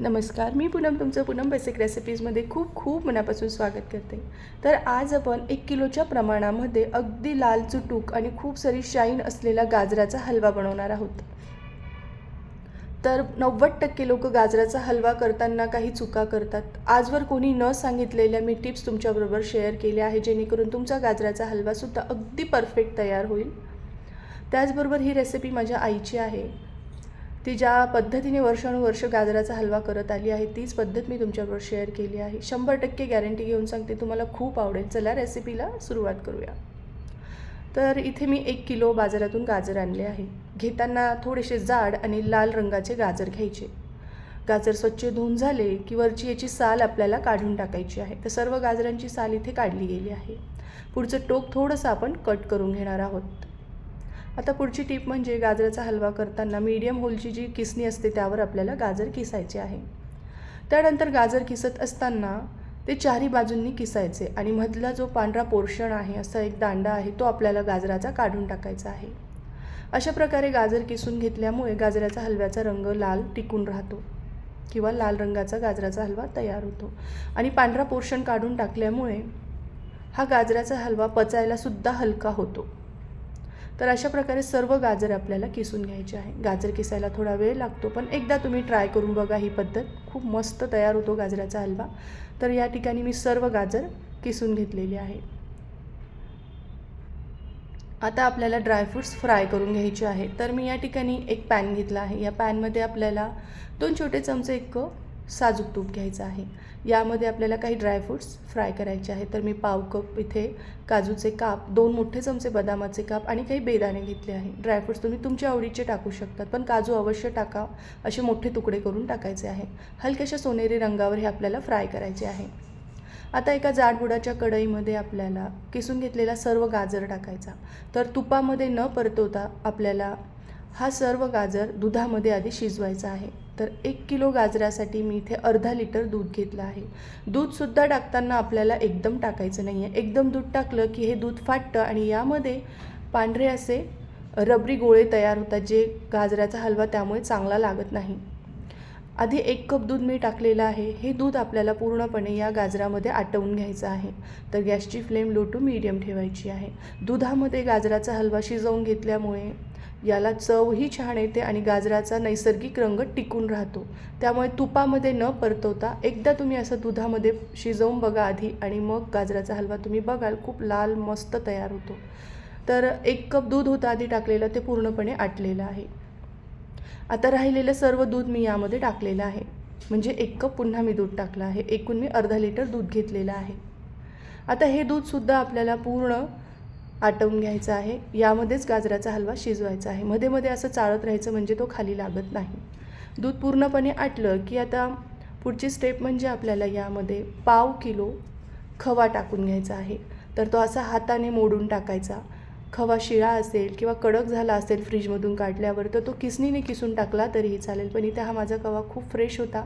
नमस्कार मी पूनम तुमचं पूनम बेसिक रेसिपीजमध्ये खूप खूप मनापासून स्वागत करते. तर आज आपण एक किलोच्या प्रमाणामध्ये अगदी लाल चुटूक आणि खूप सारी शाईन असलेला गाजराचा हलवा बनवणार आहोत. तर नव्वद टक्के लोक गाजराचा हलवा करताना काही चुका करतात. आजवर कोणी न सांगितलेल्या मी टिप्स तुमच्याबरोबर शेअर केल्या आहे जेणेकरून तुमचा गाजराचा हलवासुद्धा अगदी परफेक्ट तयार होईल. त्याचबरोबर ही रेसिपी माझ्या आईची आहे. ती ज्या पद्धतीने वर्षानुवर्ष गाजराचा हलवा करत आली आहे तीच पद्धत मी तुमच्याबरोबर शेअर केली आहे. शंभर टक्के गॅरंटी घेऊन सांगते तुम्हाला खूप आवडेल. चला रेसिपीला सुरुवात करूया. तर इथे मी एक किलो बाजारातून गाजर आणले आहे. घेताना थोडेसे जाड आणि लाल रंगाचे गाजर घ्यायचे. गाजर स्वच्छ धुवून झाले की वरची याची साल आपल्याला काढून टाकायची आहे. तर सर्व गाजरांची साल इथे काढली गेली आहे. पुढचं टोक थोडंसं आपण कट करून घेणार आहोत. आता पुढची टीप म्हणजे गाजराचा हलवा करताना मीडियम होलची जी किसणी असते त्यावर आपल्याला गाजर किसायचे आहे. त्यानंतर गाजर किसत असताना ते चारही बाजूंनी किसायचे आणि मधला जो पांढरा पोर्शन आहे असा एक दांडा आहे तो आपल्याला गाजराचा काढून टाकायचा आहे. अशा प्रकारे गाजर किसून घेतल्यामुळे गाजराचा हलव्याचा रंग लाल टिकून राहतो किंवा लाल रंगाचा गाजराचा हलवा तयार होतो. आणि पांढरा पोर्शन काढून टाकल्यामुळे हा गाजराचा हलवा पचायला सुद्धा हलका होतो. तर अशा प्रकारे सर्व गाजर आपल्याला किसून घ्यायचे आहे. गाजर किसायला थोडा वेळ लागतो पण एकदा तुम्ही ट्राय करून बघा ही पद्धत. खूप मस्त तयार होतो गाजराचा हलवा. तर या ठिकाणी मी सर्व गाजर किसून घेतलेली आहे. आता आपल्याला ड्रायफ्रूट्स फ्राय करून घ्यायचे आहे. तर मी या ठिकाणी एक पॅन घेतला आहे. या पॅनमध्ये आपल्याला दोन छोटे चमचे एक साजूक तूप घ्यायचं आहे. यामध्ये आपल्याला काही ड्रायफ्रूट्स फ्राय करायचे आहे तर मी पाव कप इथे काजूचे काप दोन मोठे चमचे बदामाचे काप आणि काही बेदाणे घेतले आहे. ड्रायफ्रूट्स तुम्ही तुमच्या आवडीचे टाकू शकतात पण काजू अवश्य टाका. असे मोठे तुकडे करून टाकायचे आहे. हलक्याशा सोनेरी रंगावर हे आपल्याला फ्राय करायचे आहे. आता एका जाडबुडाच्या कढईमध्ये आपल्याला किसून घेतलेला सर्व गाजर टाकायचा. तर तुपामध्ये न परतवता आपल्याला हा सर्व गाजर दुधामध्ये आधी शिजवायचा आहे. तर एक किलो गाजरासाठी मी इथे अर्धा लिटर दूध घेतलं आहे. दूधसुद्धा टाकताना आपल्याला एकदम टाकायचं नाही आहे एकदम दूध टाकलं की हे दूध फाटतं आणि यामध्ये पांढरे असे रबरी गोळे तयार होतात जे गाजराचा हलवा त्यामुळे चांगला लागत नाही. आधी एक कप दूध मी टाकलेलं आहे. हे दूध आपल्याला पूर्णपणे या गाजरामध्ये आटवून घ्यायचं आहे. तर गॅसची फ्लेम लो टू मीडियम ठेवायची आहे. दुधामध्ये गाजराचा हलवा शिजवून घेतल्यामुळे याला चवही छान येते आणि गाजराचा नैसर्गिक रंग टिकून राहतो. त्यामुळे तुपामध्ये न परतवता एकदा तुम्ही असं दुधामध्ये शिजवून बघा आधी आणि मग गाजराचा हलवा तुम्ही बघाल खूप लाल मस्त तयार होतो. तर एक कप दूध होतं आधी टाकलेलं ते पूर्णपणे आटलेलं आहे. आता राहिलेलं सर्व दूध मी यामध्ये टाकलेलं आहे. म्हणजे एक कप पुन्हा मी दूध टाकलं आहे. एकूण मी अर्धा लिटर दूध घेतलेलं आहे. आता हे दूधसुद्धा आपल्याला पूर्ण आटवून घ्यायचा आहे. यामध्येच गाजराचा हलवा शिजवायचा आहे. मध्ये मध्ये असं चाळत राहायचं म्हणजे तो खाली लागत नाही. दूध पूर्णपणे आटलं की आता पुढची स्टेप म्हणजे आपल्याला यामध्ये पाव किलो खवा टाकून घ्यायचा आहे. तर तो असा हाताने मोडून टाकायचा. खवा शिळा असेल किंवा कडक झाला असेल फ्रीजमधून काढल्यावर तर तो किसनीने किसून टाकला तरीही चालेल. पण इथे हा माझा खवा खूप फ्रेश होता.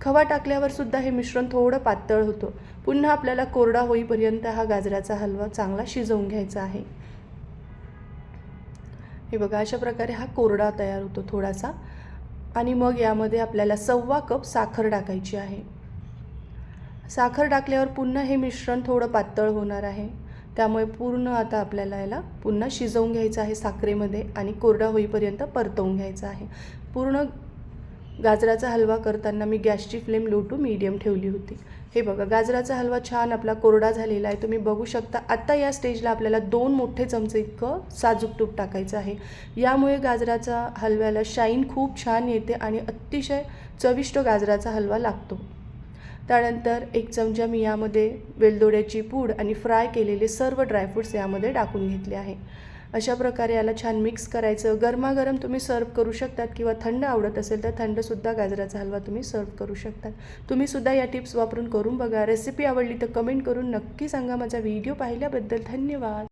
खवा टाकल्यावर सुद्धा हे मिश्रण थोडं पातळ होतं. पुन्हा आपल्याला कोरडा होईपर्यंत हा गाजराचा हलवा चांगला शिजवून घ्यायचा आहे. हे बघा अशा प्रकारे हा कोरडा तयार होतो थोडासा. आणि मग यामध्ये आपल्याला सव्वा कप साखर टाकायची आहे. साखर टाकल्यावर पुन्हा हे मिश्रण थोडं पातळ होणार आहे. त्यामुळे पूर्ण आता आपल्याला याला पुन्हा शिजवून घ्यायचं आहे साखरेमध्ये आणि कोरडा होईपर्यंत परतवून घ्यायचं आहे. पूर्ण गाजराचा हलवा करताना मी गॅसची फ्लेम लो टू मीडियम ठेवली होती. हे बघा गाजराचा हलवा छान आपला कोरडा झालेला आहे. तुम्ही बघू शकता आत्ता या स्टेजला आपल्याला दोन मोठे चमचे इतकं साजूक तूप टाकायचं आहे. यामुळे गाजराचा हलव्याला शाईन खूप छान येते आणि अतिशय चविष्ट गाजराचा हलवा लागतो. त्यानंतर एक चमचा मी यामध्ये वेलदोड्याची पूड आणि फ्राय केलेले सर्व ड्रायफ्रूट्स यामध्ये टाकून घेतले आहे. अशा प्रकारे याला छान मिक्स करायचं. गरमागरम तुम्ही सर्व करू शकतात किंवा थंड आवडत असेल तर थंडसुद्धा गाजराचा हलवा तुम्ही सर्व करू शकतात. तुम्हीसुद्धा या टिप्स वापरून करून बघा. रेसिपी आवडली तर कमेंट करून नक्की सांगा. माझा व्हिडिओ पाहिल्याबद्दल धन्यवाद.